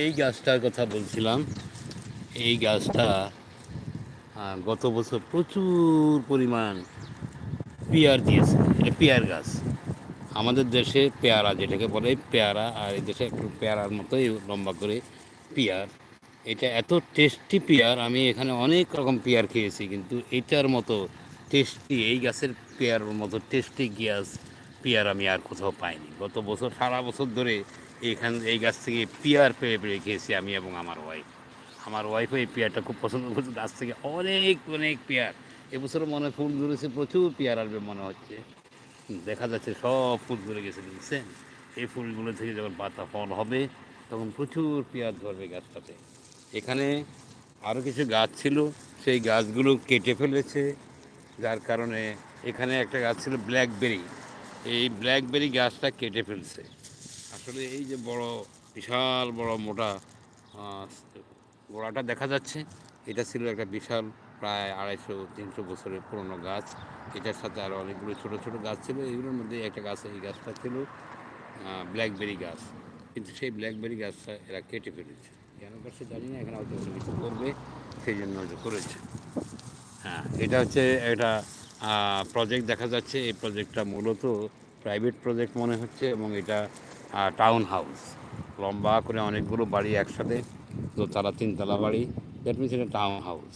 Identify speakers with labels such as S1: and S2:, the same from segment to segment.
S1: এই গাছটার কথা বলছিলাম। এই গাছটা গত বছর প্রচুর পরিমাণ পেয়ার দিয়েছে। এটা পেয়ার গাছ। আমাদের দেশে পেয়ারা যেটাকে বলে পেয়ারা, আর এই দেশে একটু পেয়ারার মতোই লম্বা করে পেয়ার। এটা এত টেস্টি পেয়ার, আমি এখানে অনেক রকম পেয়ার খেয়েছি, কিন্তু এটার মতো টেস্টি এই গাছের পেয়ারের মতো টেস্টি গ্যাস পেয়ার আমি আর কোথাও পাইনি। গত বছর, সারা বছর ধরে এখান, এই গাছ থেকে পেয়ার পেয়ে পেয়ে খেয়েছি আমি এবং আমার ওয়াইফ আমার ওয়াইফও এই পেয়ারটা খুব পছন্দ করছে, গাছ থেকে অনেক অনেক পেয়ার। এবছর মনে হয় ফুল ধরেছে, প্রচুর পেয়ার আসবে মনে হচ্ছে। দেখা যাচ্ছে সব ফুল ধরে গেছে, বুঝছেন? এই ফুলগুলো থেকে যখন পাতা ফল হবে, তখন প্রচুর পেঁয়াজ ধরবে গাছটাতে। এখানে আরও কিছু গাছ ছিল, সেই গাছগুলো কেটে ফেলেছে। যার কারণে এখানে একটা গাছ ছিল ব্ল্যাকবেরি এই ব্ল্যাকবেরি গাছটা কেটে ফেলছে। আসলে এই যে বড়, বিশাল বড় মোটা গোড়াটা দেখা যাচ্ছে। এটা ছিল একটা বিশাল প্রায় আড়াইশো, তিনশো বছরের পুরনো গাছ। এটার সাথে আরও অনেকগুলো ছোট ছোট গাছ ছিল। এগুলোর মধ্যে একটা গাছ, এই গাছটা ছিল ব্ল্যাকবেরি গাছ। কিন্তু সেই ব্ল্যাকবেরি গাছটা এরা কেটে ফেলেছে। কেন করছে জানি না, এখানে হয়তো কিছু করবে, সেই জন্য হয়তো করেছে। হ্যাঁ এটা হচ্ছে একটা প্রজেক্ট দেখা যাচ্ছে। এই প্রজেক্টটা মূলত প্রাইভেট প্রজেক্ট মনে হচ্ছে এবং এটা টাউন হাউস লম্বা করে অনেকগুলো বাড়ি একসাথে, দোতলা, তিনতলা বাড়ি। দ্যাট মিনস এটা টাউন হাউস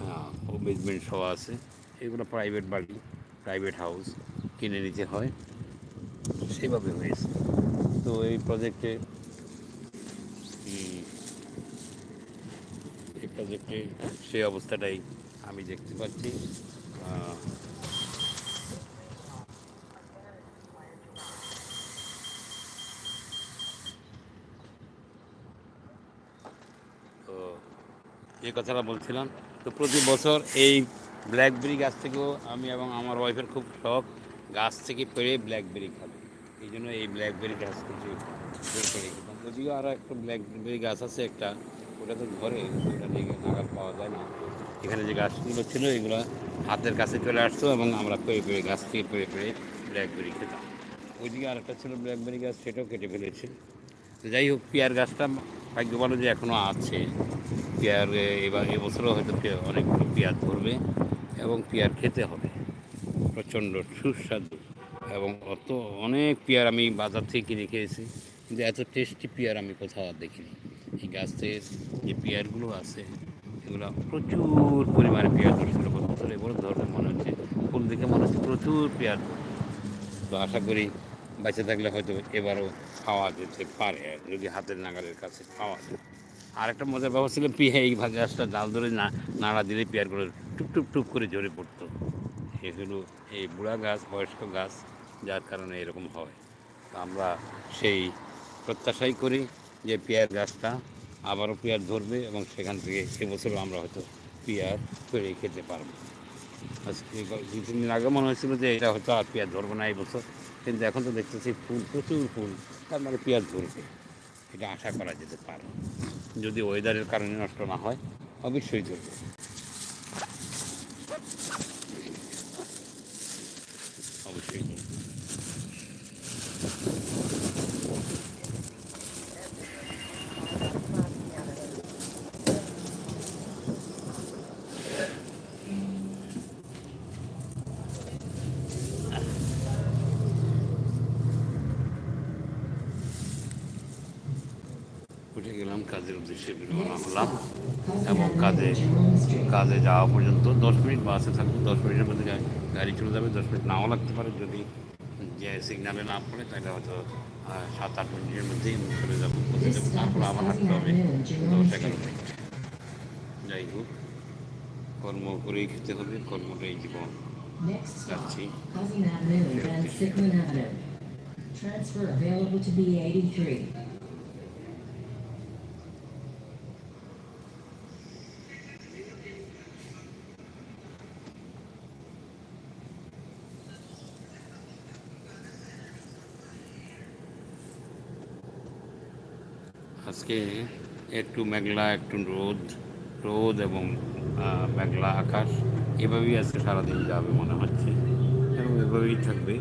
S1: হ্যাঁ বেসমেন্ট সহ আছে। এগুলো প্রাইভেট বাড়ি প্রাইভেট হাউস কিনে নিতে হয়। সেভাবে হয়েছে। তো এই প্রজেক্টে এই প্রজেক্টে সেই অবস্থাটাই আমি দেখতে পাচ্ছি আহ, তো এই কথাটা বলছিলাম। তো প্রতি বছর এই ব্ল্যাকবেরি গাছ থেকেও আমি এবং আমার ওয়াইফের খুব শখ, গাছ থেকে পেড়ে ব্ল্যাকবেরি খাব। এই জন্য এই ব্ল্যাকবেরি গাছ কিছু খেতাম যদিও আরও একটা ব্ল্যাকবেরি গাছ আছে একটা, ওটা তো ঘরে, ওটা নিয়ে নাগাল পাওয়া যায় না। এখানে যে গাছগুলো ছিল, এগুলো হাতের কাছে চলে আসতো এবং আমরা পেড়ে পেড়ে গাছ থেকে পেড়ে পেড়ে ব্ল্যাকবেরি খেতাম। ওইদিকে আরেকটা ছিল ব্ল্যাকবেরি গাছ, সেটাও কেটে ফেলেছে। যাই হোক, পেয়ার গাছটা ভাগ্য ভালো যে এখনও আছে। পেয়ার এবার এবছরও হয়তো অনেকগুলো পেয়ার ধরবে এবং পেয়ার খেতে হবে। প্রচণ্ড সুস্বাদু এবং অত অনেক পেয়ার আমি বাজার থেকে কিনে খেয়েছি, কিন্তু এত টেস্টি পেয়ার আমি কোথাও দেখিনি। এই গাছের যে পেয়ারগুলো আছে, এগুলো প্রচুর পরিমাণে পেয়ার ধরেছিল। বছর এবারও ধরবে মনে হচ্ছে। ফুল দেখে মনে হচ্ছে প্রচুর পেয়ার তো আশা করি বেঁচে থাকলে হয়তো এবারও খাওয়া যেতে পারে, যদি হাতের নাগালের কাছে খাওয়া যায়। আর একটা মজার ব্যাপার ছিল পিয়া এই গাছটা ডাল ধরে না, নাড়া দিলে পেয়ারগুলো টুক টুক টুক করে ঝরে পড়তো। এগুলো এই বুড়া গাছ, বয়স্ক গাছ, যার কারণে এরকম হয়। তো আমরা সেই প্রত্যাশাই করি যে পেয়ার গাছটা আবারও পেয়ার ধরবে এবং সেখান থেকে এবছরও আমরা হয়তো পেয়ার পেড়ে খেতে পারব। আজকে দুই, তিন দিন আগে মনে হয়েছিল যে এটা হয়তো আর পেঁয়াজ ধরবো না এই বছর, কিন্তু এখন তো দেখতেছি ফুল, প্রচুর ফুল, তার মানে পেঁয়াজ ধরবে। এটা আশা করা যেতে পারে। যদি ওয়েদারের কারণে নষ্ট না হয় অবশ্যই ধরবে অবশ্যই গেলাম কাজের উদ্দেশ্যে রওনা হলাম এবং কাজে কাজে যাওয়া পর্যন্ত দশ মিনিট বাসে থাকব, দশ মিনিটের মধ্যে গাড়ি চলে যাবে, দশ মিনিট নাও লাগতে পারে। যদি যে সিগনালে না পড়ে, তাহলে হয়তো সাত আট মিনিটের মধ্যেই চলে যাব, পৌঁছে যাব। তারপরে আবার হাঁটতে হবে। দশ এগারো মিনিট যাই হোক, কর্ম করেই খেতে হবে, কর্মটাই জীবন। যাচ্ছি।
S2: Transfer available to B83.
S1: আজকে একটু মেঘলা একটু রোদ রোদ এবং মেঘলা আকাশ এভাবেই আজকে সারাদিন যাবে মনে হচ্ছে এবং এভাবেই থাকবে।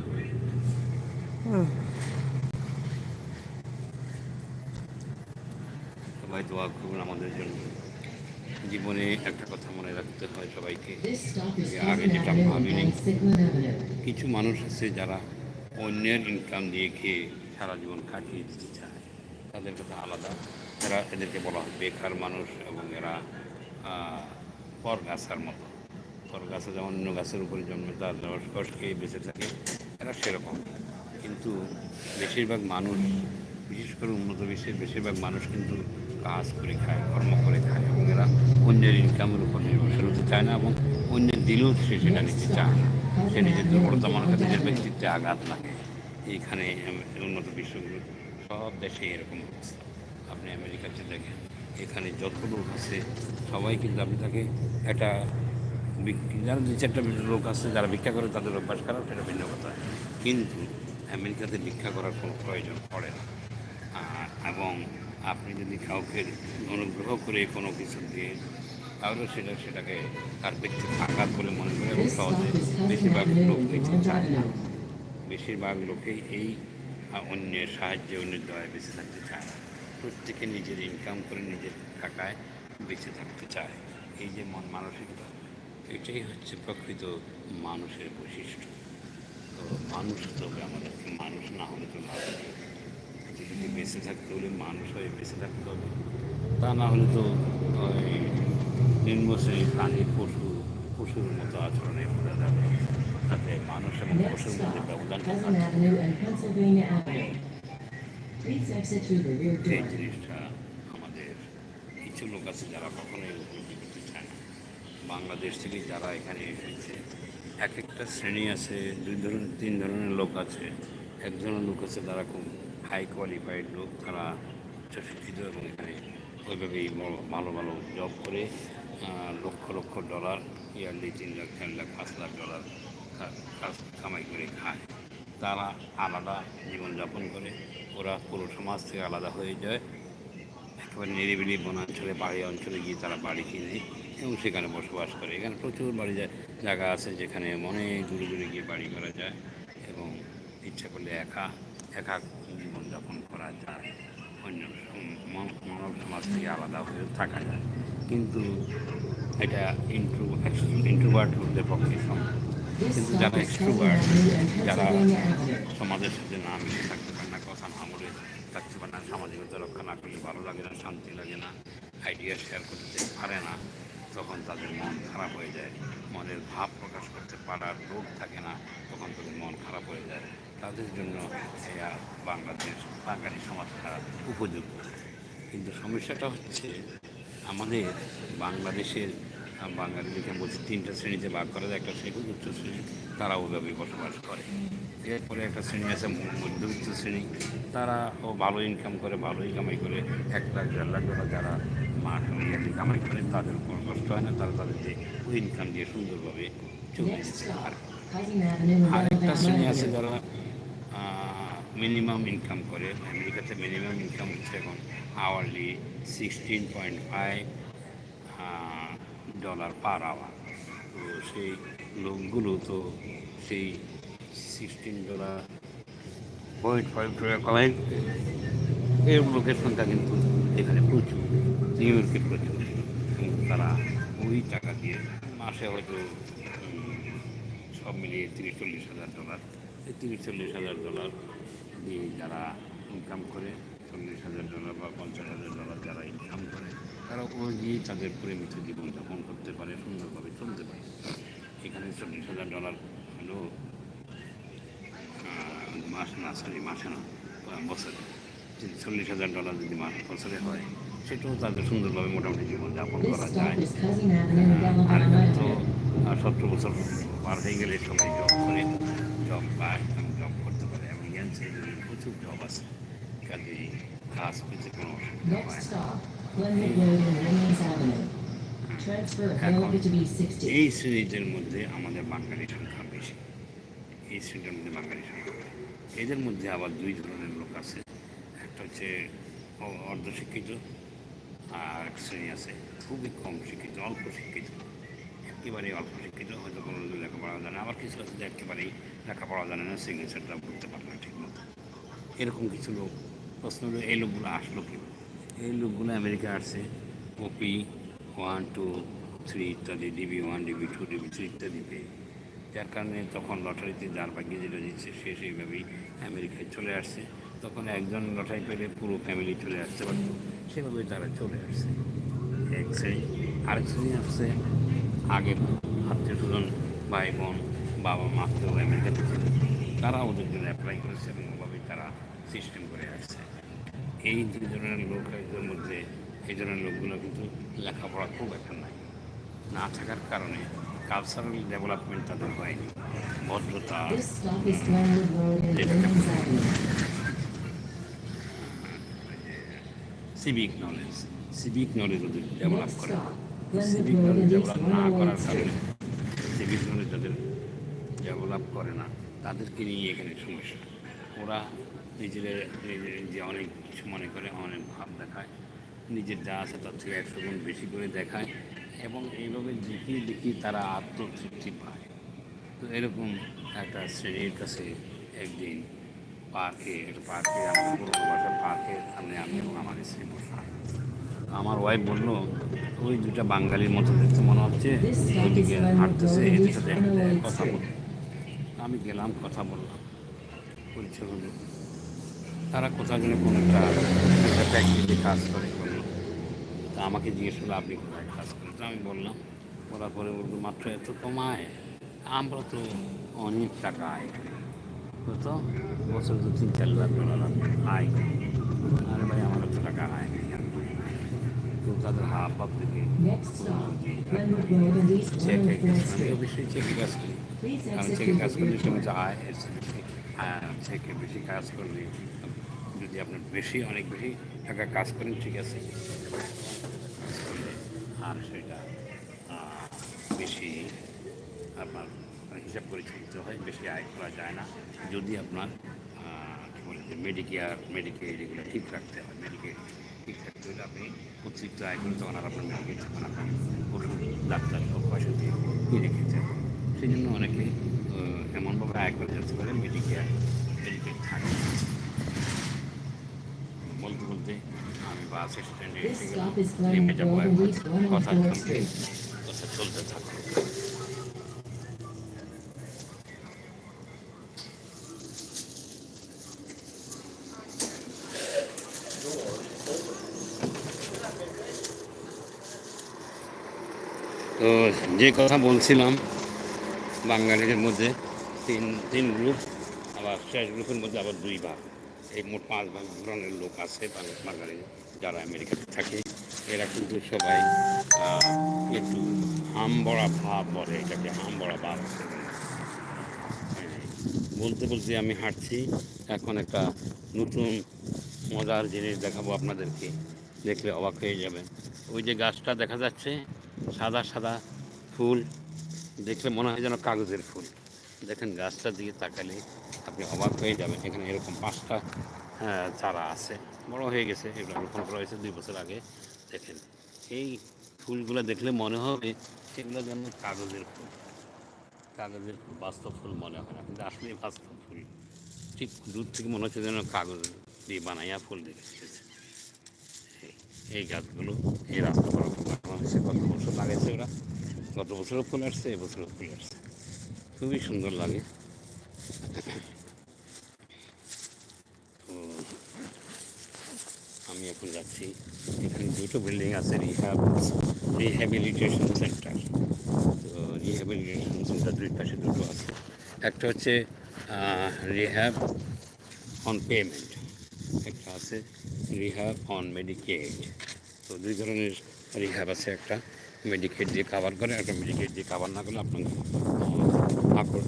S1: সবাই দোয়া করুন আমাদের জন্য। জীবনে একটা কথা মনে রাখতে হয় সবাইকে
S2: and Sigmund Avenue.
S1: কিছু মানুষ আছে যারা অন্যের ইনকাম দিয়ে খেয়ে সারা জীবন কাটিয়ে দিতে চায়। তাদের কথা আলাদা। এরা এদেরকে বলা হয় বেকার মানুষ এবং এরা পর গাছার মতো। পর গাছে যেমন অন্য গাছের উপরে জন্মে, তার রস খেয়ে বেঁচে থাকে। এরা সেরকম। কিন্তু বেশিরভাগ মানুষ, বিশেষ করে উন্নত বিশ্বের বেশিরভাগ মানুষ কিন্তু কাজ করে খায়, কর্ম করে খায় এবং এরা অন্যের ইনকামের উপর নির্ভরশীল হতে চায় না এবং অন্যের দিলেও সে সেটা নিতে চায় না। সে নিজের দুর্বলতা মনে করে নিজের ব্যক্তিত্বে আঘাত লাগে। এইখানে উন্নত বিশ্বগুলো সব দেশে এরকম অবস্থা। আপনি আমেরিকাতে দেখেন, এখানে যত লোক আছে, সবাই কিন্তু আপনি তাকে একটা যারা দু চারটা লোক আছে, যারা ভিক্ষা করে, তাদের অভ্যাস খারাপ, সেটা ভিন্ন কথা। কিন্তু আমেরিকাতে ভিক্ষা করার কোনো প্রয়োজন পড়ে না। এবং আপনি যদি কাউকে অনুগ্রহ করে কোনো কিছু দিয়ে, তাহলে সেটা, সেটাকে তার ব্যক্তি আঘাত বলে মনে করে এবং সহজে বেশিরভাগ লোক চায় না। বেশিরভাগ লোকেই এই অন্যের সাহায্যে, অন্যের দয়ায় বেঁচে থাকতে চায় না। প্রত্যেকে নিজের ইনকাম করে নিজের টাকায় বেঁচে থাকতে চায়। এই যে মন মানসিকতা, এটাই হচ্ছে প্রকৃত মানুষের বৈশিষ্ট্য। তো মানুষ হবে আমাদেরকে মানুষ না হলে তো লাভ নেই। পৃথিবীতে বেঁচে থাকতে হলে মানুষ হয়ে বেঁচে থাকতে হবে। তা না হলে তো নিম্ন প্রাণী পশু, পশুর মতো আচরণে বোঝা যাবে। মানুষ এবং পশুর মধ্যে
S2: rear
S1: সেই জিনিসটা আমাদের কিছু লোক আছে যারা কখনোই উপলব্ধি করতে চায় না। বাংলাদেশ থেকে যারা এখানে এসেছে এক একটা শ্রেণি আছে দুই ধরনের তিন ধরনের লোক আছে। এক ধরনের লোক আছে যারা খুব হাই কোয়ালিফাইড লোক তারা উচ্চশিক্ষিত এবং এখানে ওইভাবেই ভালো ভালো জব করে লক্ষ লক্ষ ডলার ইয়ারলি তিন লাখ চার লাখ পাঁচ লাখ ডলার কামাই করে খায় তারা আলাদা জীবনযাপন করে ওরা পুরো সমাজ থেকে আলাদা হয়ে যায় একেবারে নিরিবিলি বনাঞ্চলে পাহাড়ি অঞ্চলে গিয়ে তারা বাড়ি কিনে এবং সেখানে বসবাস করে এখানে প্রচুর বাড়ি জায়গা আছে যেখানে অনেক দূরে দূরে গিয়ে বাড়ি করা যায় এবং ইচ্ছা করলে একা একা জীবনযাপন করা যায় অন্য মানব সমাজ থেকে আলাদা হয়ে থাকা যায় কিন্তু এটা ইন্ট্রো ইন্ট্রোভার্ট লোকদের পক্ষে সম্ভব কিন্তু যারা এক্সট্রোভার্ট যারা সমাজের সাথে না মিশে থাকতে পারে না, কথা না বলে থাকতে পারে না সামাজিকতা রক্ষা না করলে ভালো লাগে না, শান্তি লাগে না আইডিয়া শেয়ার করতে পারে না, তখন তাদের মন খারাপ হয়ে যায়। মনের ভাব প্রকাশ করতে পারার লোক থাকে না, তখন তাদের মন খারাপ হয়ে যায়। তাদের জন্য বাংলাদেশ, বাঙালি সমাজটা উপযুক্ত। কিন্তু সমস্যাটা হচ্ছে, আমাদের বাংলাদেশের আহ, বাঙালি যেখানে বলছি তিনটা শ্রেণীতে ভাগ করা যায় একটা শ্রেণি উচ্চ শ্রেণি তারা ওইভাবে বসবাস করে। এরপরে একটা শ্রেণি আছে মধ্যবিত্ত শ্রেণি তারা ও ভালো ইনকাম করে ভালোই কামাই করে এক লাখ দেড় লাখ টাকা যারা মাঠ কামাই করে তাদের কোনো কষ্ট হয় না তারা তাদের যে ওই ইনকাম দিয়ে সুন্দরভাবে চলে আর একটা শ্রেণি আছে যারা মিনিমাম ইনকাম করে। আমেরিকাতে মিনিমাম ইনকাম হচ্ছে এখন hourly sixteen point five dollar per hour তো সেই লোকগুলো তো সেই sixteen dollar point five dollar কমাই এর লোকের সংখ্যা কিন্তু এখানে প্রচুর নিউ ইয়র্কে প্রচুর। তারা ওই টাকা দিয়ে মাসে হয়তো সব মিলিয়ে তিরিশ চল্লিশ হাজার ডলার এই তিরিশ চল্লিশ হাজার ডলার দিয়ে যারা ইনকাম করে, চল্লিশ হাজার ডলার বা পঞ্চাশ হাজার ডলার যারা ইনকাম করে তারা ওই দিয়ে তাদের পরিমিত জীবনযাপন করতে পারে সুন্দরভাবে চলতে পারে এখানে চল্লিশ হাজার ডলার হলো মাস না সরি মাসে না বছরে যদি চল্লিশ হাজার ডলার যদি মাস বছরে হয় সেটাও তাদের সুন্দরভাবে মোটামুটি জীবনযাপন করা যায় আর তো. সতেরো বছর পার হয়ে গেলে সবাই জব করে জব এবং জব করতে পারে এবং ইয়ান ছেলেদের প্রচুর জব আছে কাজে কাজ পেতে কোনো অসুবিধা হয় এই শ্রেণীদের মধ্যে আমাদের বাঙালি সংখ্যা বেশি এই শ্রেণির মধ্যে বাঙালি সংখ্যা বেশি। এদের মধ্যে আবার দুই ধরনের লোক আছে একটা হচ্ছে অর্ধশিক্ষিত আর এক শ্রেণি আছে খুবই কম শিক্ষিত অল্প শিক্ষিত একেবারেই অল্প শিক্ষিত হয়তো কোনো লেখাপড়া জানে আবার কিছু আছে যে একেবারেই লেখাপড়া জানে না সিগনেচারটা করতে পারে না ঠিক মতো এরকম কিছু লোক প্রশ্ন এই লোকগুলো আসলো কি এই লোকগুলো আমেরিকা আসছে। ওপি ওয়ান টু থ্রি ইত্যাদি DB one DB two DB three ইত্যাদিতে যার কারণে তখন লটারিতে যার ভাগ্যে যেটা দিচ্ছে সে সেইভাবেই আমেরিকায় চলে আসছে। তখন একজন লটারি পেলে পুরো ফ্যামিলি চলে আসতে পারত। সেভাবে তারা চলে আসছে। এক শ্রেণি আরেক শ্রেণি আসছে আগের আত্মীয় স্বজন, ভাই, বোন, বাবা, মা, কেউ আমেরিকাতে ছিল। তারা ওদের জন্য অ্যাপ্লাই করেছে এবং ওভাবেই তারা সিস্টেম করে আসছে। এই যে ধরনের লোক এদের মধ্যে এই ধরনের লোকগুলো কিন্তু লেখাপড়া খুব একটা নাই। না থাকার কারণে কালচারাল ডেভেলপমেন্ট তাদের হয়নি। ভদ্রতা. সিভিক নলেজ সিভিক নলেজ ওদের ডেভেলপ করে। সিভিক নলেজ ডেভেলপ না করার কারণে সিভিক নলেজ তাদের ডেভেলপ করে না। তাদেরকে নিয়ে এখানে সমস্যা। ওরা নিজের যে অনেক কিছু মনে করে, অনেক ভাব দেখায়, নিজের যা আছে তার থেকে একশো গুণ বেশি করে দেখায় এবং এইভাবে দেখিয়ে দেখিয়ে তারা আত্মতৃপ্তি পায়। তো এরকম একটা শ্রেণির কাছে একদিন পার্কে, একটা পার্কে আমাদের পুরোনো বাসা সামনে আমি এবং আমার স্ত্রী বসা আমার ওয়াইফ বলল, ওই দুটা বাঙালির মতো দেখতে মনে হচ্ছে ওইদিকে হাঁটতেছে, এদিকে দেখতে, কথা বল আমি গেলাম, কথা বললাম। পরিচয় হলো তারা কোথাও যেন কোনো একটা একটা ফ্যাক্টরিতে কাজ করে কোনো তা আমাকে জিজ্ঞেস করল, আপনি কোথায় কাজ করেন তো আমি বললাম, বলার পরে বলল, মাত্র এত কমায় আমরা তো অনেক টাকা আয় করি বছর তো তিন চার লাখ ডলার আয় আরে ভাই, আমার এত টাকা আয় নেই। তো তাদের হাফ ভাব থেকে চেকে
S2: 104
S1: আমি
S2: Street.
S1: অবশ্যই চেকে কাজ করি কারণ চেকে কাজ করলে. যা আয় হ্যাঁ বেশি কাজ করলে যদি আপনার বেশি, অনেক বেশি টাকা কাজ করেন, ঠিক আছে। আর সেটা বেশি আপনার হিসাব করে চলতে হয়, বেশি আয় করা যায় না। যদি আপনার কী বলে যে মেডিকেয়ার মেডিকেড এগুলো ঠিক রাখতে হয় মেডিকেড ঠিক রাখতে হলে আপনি অতিরিক্ত আয় করলে তখন আর আপনার মেডিকেড তখন ওষুধ ডাক্তার পয়সা দিয়ে কিনে খেতে হবে সেই জন্য অনেকে এমনভাবে আয় করে যেতে পারে মেডিকেয়ার মেডিকেড থাকে বলতে বলতে নেমে যাব কথা
S2: 104
S1: চলতে
S2: Street.
S1: কথা চলতে থাকো তো যে কথা বলছিলাম বাঙালিদের মধ্যে তিন তিন গ্রুপ আবার শেষ গ্রুপের মধ্যে আবার দুই ভাগ। এই মোট পাঁচ ভাগ ধরনের লোক আছে বাঙ- বাঙালি যারা আমেরিকাতে থাকে এরা কিন্তু সবাই একটু হামবড়া ভাব বলে এটাকে হামবড়া ভাব। হ্যাঁ, বলতে বলতে আমি হাঁটছি এখন একটা নতুন মজার জিনিস দেখাবো আপনাদেরকে দেখলে অবাক হয়ে যাবেন। ওই যে গাছটা দেখা যাচ্ছে সাদা সাদা ফুল দেখলে মনে হয় যেন কাগজের ফুল। দেখেন গাছটার দিকে তাকালে আপনি অবাক হয়ে যাবেন এখানে এরকম পাঁচটা হ্যাঁ, চারা আছে। বড় হয়ে গেছে, এগুলো রোপণ করা হয়েছে দুই বছর আগে, দেখেন। এই ফুলগুলো দেখলে মনে হবে সেগুলো যেন কাগজের ফুল। কাগজের ফুল, বাস্তব ফুল মনে হয় না, কিন্তু আসলে বাস্তব ফুল। ঠিক দূর থেকে মনে হচ্ছে যেন কাগজ দিয়ে বানাইয়া ফুল রেখেছে এই- গাছগুলো, এই রাস্তা হয়েছে গত বছর লাগাইছে ওরা? গত বছরও ফুল আসছে, এবছরও ফুল আসছে। খুবই সুন্দর লাগে। আমি এখন যাচ্ছি। এখানে দুটো বিল্ডিং আছে রিহাব রিহ্যাবিলিটেশন সেন্টার তো রিহ্যাবিলিটেশন সেন্টার দুই পাশে দুটো আছে। একটা হচ্ছে রিহ্যাব অন পেমেন্ট একটা আছে রিহ্যাব অন মেডিকেড তো দুই ধরনের রিহ্যাব আছে, একটা মেডিকেড দিয়ে কাভার করে, একটা মেডিকেড দিয়ে কাভার না করলে আপনাকে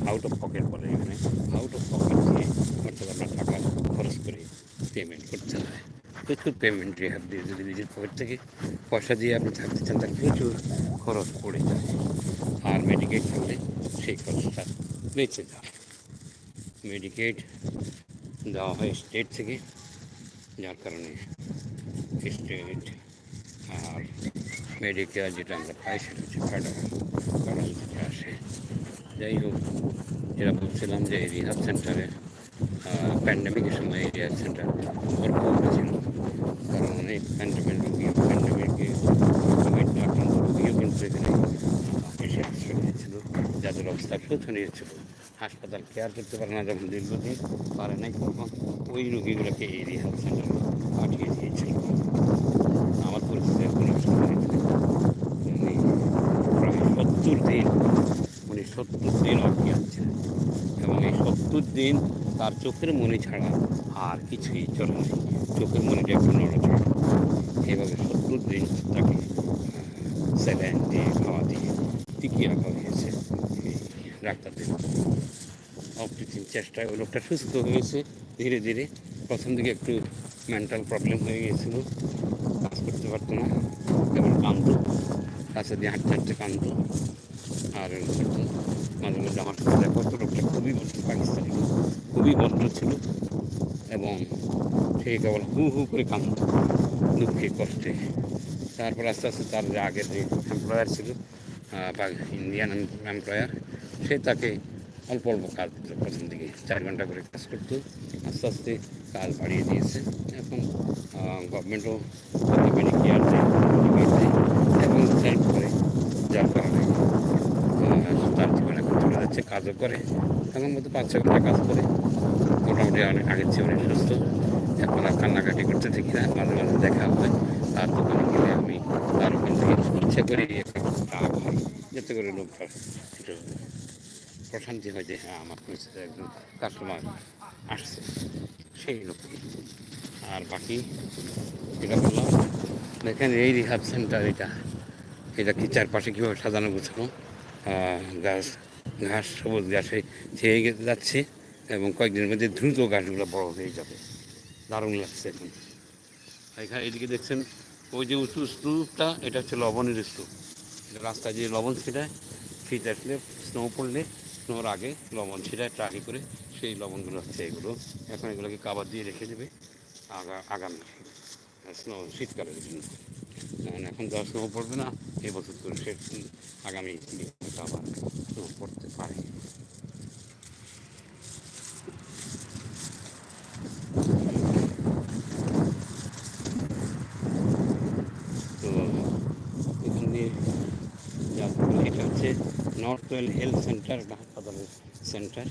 S1: আউট অফ পকেট বলে এখানে। আউট অফ পকেট দিয়ে অর্থাৎ আপনার টাকা খরচ করে পেমেন্ট করতে হয়। প্রচুর পেমেন্ট রিহাব দিয়ে যদি নিজের পকেট থেকে পয়সা দিয়ে আপনি থাকতে চান তাহলে প্রচুর খরচ পড়ে যায়। আর মেডিকেড থাকলে সেই খরচটা বেঁচে যায়। মেডিকেড দেওয়া হয় স্টেট থেকে, যার কারণে স্টেট আর মেডিকেয়ার যেটা আমরা পাই সেটা হচ্ছে ফেডারেল ফেডারেল থেকে আসে। যাই হোক, যেটা বলছিলাম যে রিহাব সেন্টারে প্যান্ডামিকের সময় এই রিহাব সেন্টার অল্প ছিল কারণ অনেক প্যান্ডামিক প্যান্ডামিকে কোভিড কিন্তু এখানে এসে আশ্রয় যাদের অবস্থা শোচনীয় ছিল হাসপাতাল কেয়ার করতে পারে না যখন দীর্ঘদিন পারে নাই তখন ওই রোগীগুলোকে এই রিহাব সেন্টার পাঠিয়ে দিয়েছিল আমার পরিচিত কোনো অসুবিধা উনি সত্তর দিন উনি সত্তর দিন তার চোখের মনে ছাড়া আর কিছুই চলে নেই। চোখের মনিটা একটু নড়াচড়া। এইভাবে সত্তর দিন তাকে স্যালাইন দিয়ে, খাওয়া দিয়ে টিকিয়ে রাখা হয়েছে ডাক্তারদের। অকৃত্রিম চেষ্টায় ওই লোকটা সুস্থ হয়েছে, ধীরে ধীরে। প্রথম দিকে একটু মেন্টাল প্রবলেম হয়ে গিয়েছিল, কাজ করতে পারতো না। এবং কান্দো, কাছে দিয়ে হাঁটতে হাঁটতে কান্দো। আর। মাঝে মাঝে আমার সাথে দেখা হতো লোকটা খুবই ভদ্র ছিল এবং সে কেবল হু হু করে কান্দো দুঃখে, কষ্টে। তারপর আস্তে আস্তে তার যে আগের যে এমপ্লয়ার ছিল বা ইন্ডিয়ান এমপ্লয়ার সে তাকে অল্প অল্প কাজ দিত, প্রথম দিকে চার ঘণ্টা করে কাজ করতো, আস্তে আস্তে কাজ বাড়িয়ে দিয়েছে। এখন গভর্নমেন্টও তাকে দেয় এবং করে যার কারণে তার জীবনে চলে যাচ্ছে, কাজও করে। এখন মতো পাঁচ ছ ঘণ্টা কাজ করে মোটামুটি অনেক আগের চেয়ে অনেক সুস্থ। এখন আর কান্নাকাটি করতে দেখি না, মাঝে মাঝে দেখা হয়। তার দোকানে গেলে আমি তার ওখান থেকে ইচ্ছে করে যাতে করে একটু প্রশান্তি হয় যে হ্যাঁ আমার পরিচিত একজন কাস্টমার আসছে, সেই লোকটি। আর বাকি যেটা বললাম, দেখেন এই রিহাব সেন্টার এটা। এটা কি চারপাশে কীভাবে সাজানো গোছানো? গাছ ঘাস সবুজ ঘাসে ছেয়ে যাচ্ছে এবং কয়েকদিনের মধ্যে দ্রুত গাছগুলো বড় হয়ে যাবে। দারুণ লাগছে এখন। এখানে এদিকে দেখছেন, ওই যে উঁচু স্তূপটা, এটা হচ্ছে লবণের স্তূপ। রাস্তায় যে লবণ ছিটায় শীত আসলে স্নো পড়লে, স্নোর আগে লবণ ছিটায় ট্রাকে করে সেই লবণগুলো হচ্ছে এগুলো। এখন এগুলোকে কাবার দিয়ে রেখে দেবে, আগা আগামী স্নো শীতকালের জন্য। এখন তো স্নো পড়বে না, এবছর তো সে আগামী দিনে আবার স্নো পড়তে পারে। তো এখানে যাত্রা এটা হচ্ছে নর্থ ওয়েল হেলথ সেন্টার একটা হাসপাতালের সেন্টার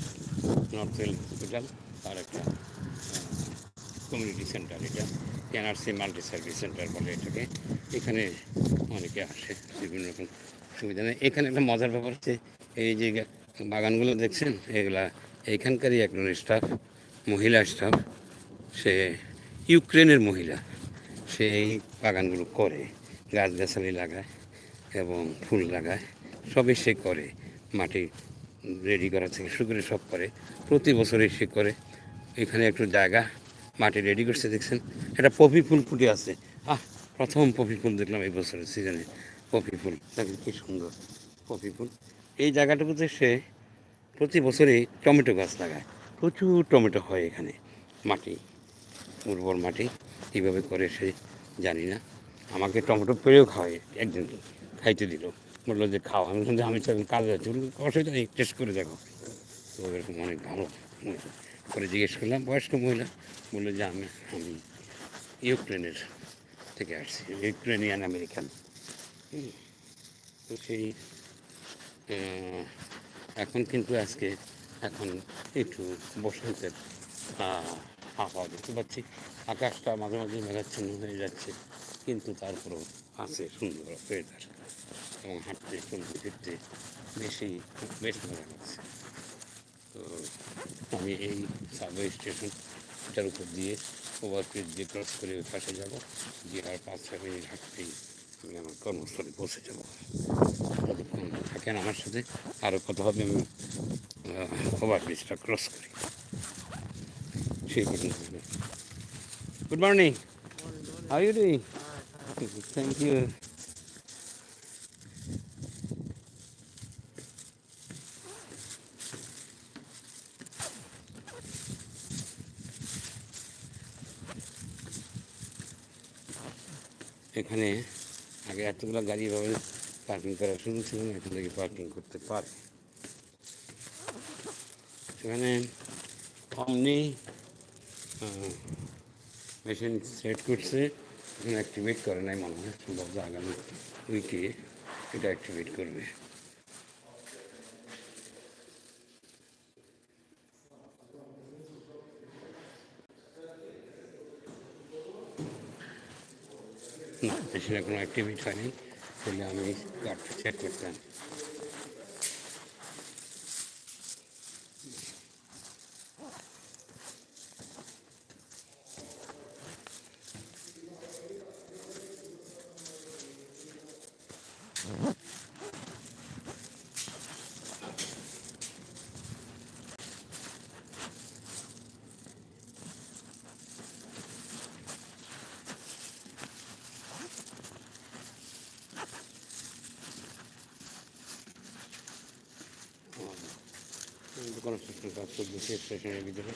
S1: নর্থ ওয়েল হসপিটাল আর একটা কমিউনিটি সেন্টার এটা এনআরসি মাল্টি সার্ভিস সেন্টার বলে এটাকে। এখানে অনেকে আসে, বিভিন্ন রকম সুবিধা নেই। এখানে একটা মজার ব্যাপার হচ্ছে, এই যে বাগানগুলো দেখছেন, এগুলা এইখানকারই একজন স্টাফ মহিলা স্টাফ সে ইউক্রেনের মহিলা, সে এই বাগানগুলো করে, গাছগাছালি লাগায় এবং ফুল লাগায় সবই সে করে, মাটি রেডি করা থেকে শুরু করে সব করে, প্রতি বছরই সে করে। এখানে একটু জায়গা, মাটি রেডি করছে, দেখছেন। একটা পপি ফুল ফুটে আছে। আহ, প্রথম পপি ফুল দেখলাম এই বছরের সিজনে পপি ফুল। দেখেন কি সুন্দর পপি ফুল। এই জায়গাটুকুতে সে প্রতি বছরই টমেটো গাছ লাগায়। প্রচুর টমেটো হয় এখানে। মাটি, উর্বর মাটি, কীভাবে করে সে জানি না। আমাকে টমেটো পেরেও খাওয়ায় একদিন। খাইতে দিল। বলল যে খাও। আমি যে আমি তো এখন কাজে যাচ্ছি অসুবিধা নেই টেস্ট করে দেখো। তো এরকম অনেক ভালো করে জিজ্ঞেস করলাম, বয়স্ক মহিলা? বলল যে, আমি আমি ইউক্রেনের থেকে আসছি। Ukrainian American. তো সেই এখন কিন্তু আজকে এখন একটু বসন্তের আহ, হাওয়া দেখতে পাচ্ছি। আকাশটা মাঝে মাঝে মেঘাচ্ছন্ন হয়ে যাচ্ছে কিন্তু তারপরেও আছে সুন্দর ওয়েদার এবং হাঁটতে চলতে ফিরতে বেশি বেশ ভালো লাগছে। তো আমি এই সাবওয়ে স্টেশন এটার উপর দিয়ে ওভারব্রিজ দিয়ে ক্রস করে ওই পাশে যাব। গিয়ে আর পাঁচ ছয় মিনিট হাঁটতেই আমি আমার কর্মস্থলে পৌঁছে যাব। থাকেন আমার সাথে আরও কথা হবে, আমি ওভারব্রিজটা ক্রস করি। সেই good morning how you doing thank you এখানে আগে এতগুলো গাড়ি এভাবে পার্কিং করা শুরু ছিল না থেকে পার্কিং করতে পারে। সেখানে অমনি মেশিন সেট করছে, এখন অ্যাক্টিভেট করে নাই মনে হয়, সম্ভবত আগামী উইকে এটা অ্যাক্টিভেট করবে। মেশিনে কোনো অ্যাক্টিভিটি হয়নি তাহলে আমি কার্ডটা চেক করতাম। কনস্ট্রাকশন কাজ করতেছি স্টেশনের ভিতরে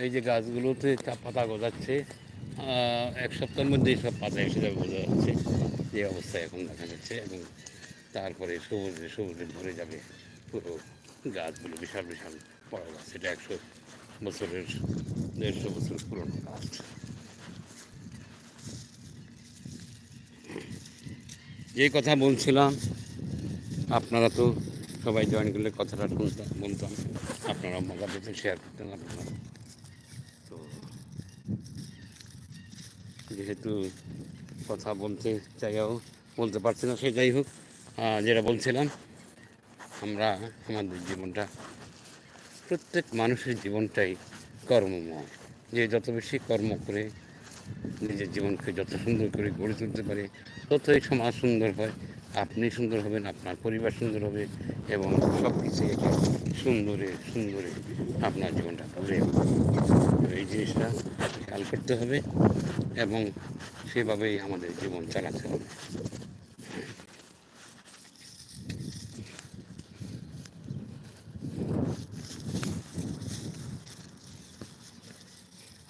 S1: এই যে গাছগুলোতে চা পাতা গজাচ্ছে এক সপ্তাহের মধ্যেই সব পাতা এসে যাবে বোঝা যাচ্ছে। যে অবস্থা এখন দেখা যাচ্ছে এবং তারপরে সবুজে সবুজে ভরে যাবে পুরো গাছগুলো, বিশাল বিশাল বড় গাছ। এটা একশো বছরের, দেড়শো বছর পুরনো গাছ। যে কথা বলছিলাম, আপনারা তো সবাই জয়েন করলে কথাটা শুনতাম, বলতাম। আপনারা মজা পেতে শেয়ার করতেন আপনারা যেহেতু কথা বলতে চাইও বলতে পারছি না সেটাই হোক যেটা বলছিলাম, আমরা আমাদের জীবনটা, প্রত্যেক মানুষের জীবনটাই কর্মময়। যে যত বেশি কর্ম করে নিজের জীবনকে যত সুন্দর করে গড়ে তুলতে পারে, ততই সমাজ সুন্দর হয়। আপনি সুন্দর হবেন, আপনার পরিবার সুন্দর হবে এবং সব কিছু সুন্দরে সুন্দরে আপনার জীবনটা। তো এই জিনিসটা খেয়াল করতে হবে। এবং সেভাবেই আমাদের জীবন চালাতে হবে।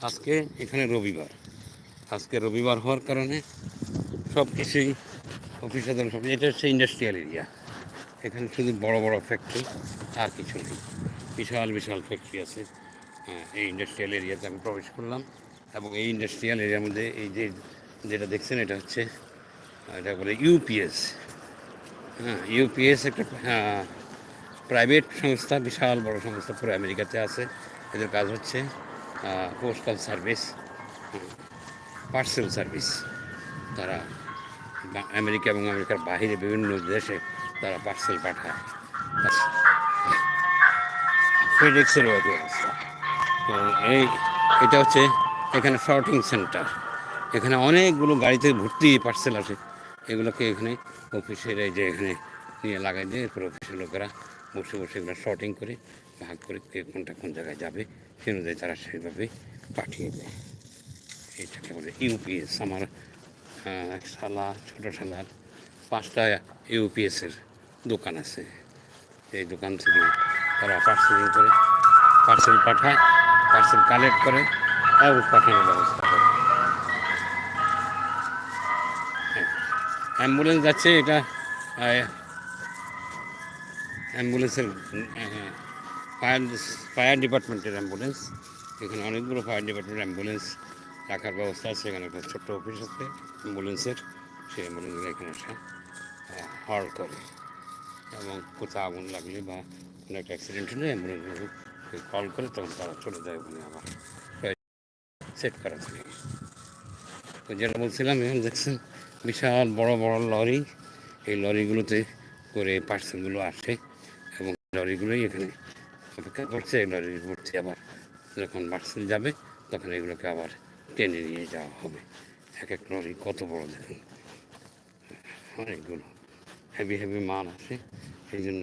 S1: আজকে এখানে রবিবার। আজকে রবিবার হওয়ার কারণে সব কিছুই অফিস আদালত সব এটা হচ্ছে ইন্ডাস্ট্রিয়াল এরিয়া এখানে শুধু বড় বড় ফ্যাক্টরি আর কিছু নেই। বিশাল বিশাল ফ্যাক্টরি আছে। এই ইন্ডাস্ট্রিয়াল এরিয়াতে আমি প্রবেশ করলাম। এবং এই ইন্ডাস্ট্রিয়াল এরিয়ার মধ্যে এই যে যেটা দেখছেন, এটা হচ্ছে এটা বলে ইউপিএস হ্যাঁ ইউপিএস একটা প্রাইভেট সংস্থা, বিশাল বড় সংস্থা পুরো আমেরিকাতে আছে। এদের কাজ হচ্ছে পোস্টাল সার্ভিস পার্সেল সার্ভিস তারা আমেরিকা এবং আমেরিকার বাইরে বিভিন্ন দেশে তারা পার্সেল পাঠায়। এই, এটা হচ্ছে এখানে শর্টিং সেন্টার এখানে অনেকগুলো গাড়িতে ভর্তি পার্সেল আসে এগুলোকে এখানে অফিসের এই যে এখানে নিয়ে লাগাই দিয়ে এরপর অফিসের লোকেরা বসে বসে এগুলো শর্টিং করে, ভাগ করে কে কোনটা কোন জায়গায় যাবে, সে অনুযায়ী তারা সেইভাবে পাঠিয়ে দেয়। এটাকে বলে ইউপিএস আমার এক শালা, ছোটো শালার পাঁচটা ইউপিএসের দোকান আছে। এই দোকান থেকে তারা পার্সেলিং করে পার্সেল পাঠায় পার্সেল কালেক্ট করে এবং পাঠানোর ব্যবস্থা করে হ্যাঁ, অ্যাম্বুলেন্স যাচ্ছে এটা অ্যাম্বুলেন্সের ফায়ার ফায়ার ডিপার্টমেন্টের অ্যাম্বুলেন্স এখানে অনেকগুলো ফায়ার ডিপার্টমেন্টের অ্যাম্বুলেন্স রাখার ব্যবস্থা আছে। এখানে একটা ছোট্ট অফিস আছে অ্যাম্বুলেন্সের সেই অ্যাম্বুলেন্সগুলো এখানে এসে হল করে। এবং কোথাও আগুন লাগলে বা কোনো একটা অ্যাক্সিডেন্ট হলে অ্যাম্বুলেন্সগুলো কল করে তখন তারা চলে যায় ওখানে আবার সেট করা থাকে তো যেটা বলছিলাম, এখন দেখছেন, বিশাল বড় বড় লরি, এই লরিগুলোতে করে পার্সেলগুলো আসে এবং লরিগুলোই এখানে অপেক্ষা করছে। এই লরি ভর্তি আবার যখন পার্সেল যাবে, তখন এগুলোকে আবার টেনে নিয়ে যাওয়া হবে। এক এক লরি কত বড় দেখুন। অনেকগুলো। হেভি হেভি মাল আসে সেই জন্য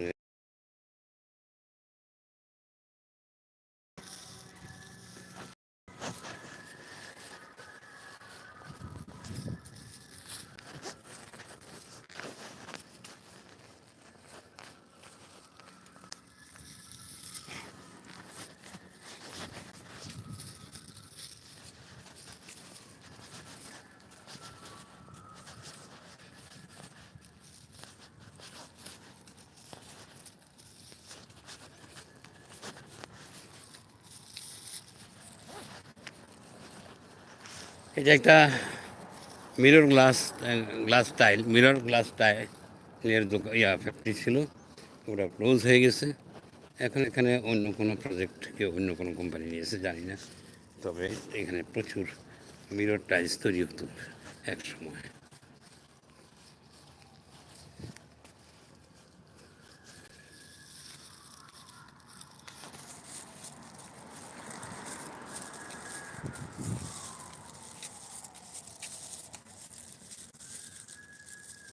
S1: এটা একটা mirror glass glass tile mirror glass টাইলের দোকান ইয়া ফ্যাক্টরি ছিল। ওটা ক্লোজ হয়ে গেছে। এখন এখানে অন্য কোনো প্রজেক্ট কেউ অন্য কোনো কোম্পানি নিয়েছে জানি না। তবে এখানে প্রচুর মিরর টাইলস তৈরি হতো এক সময়।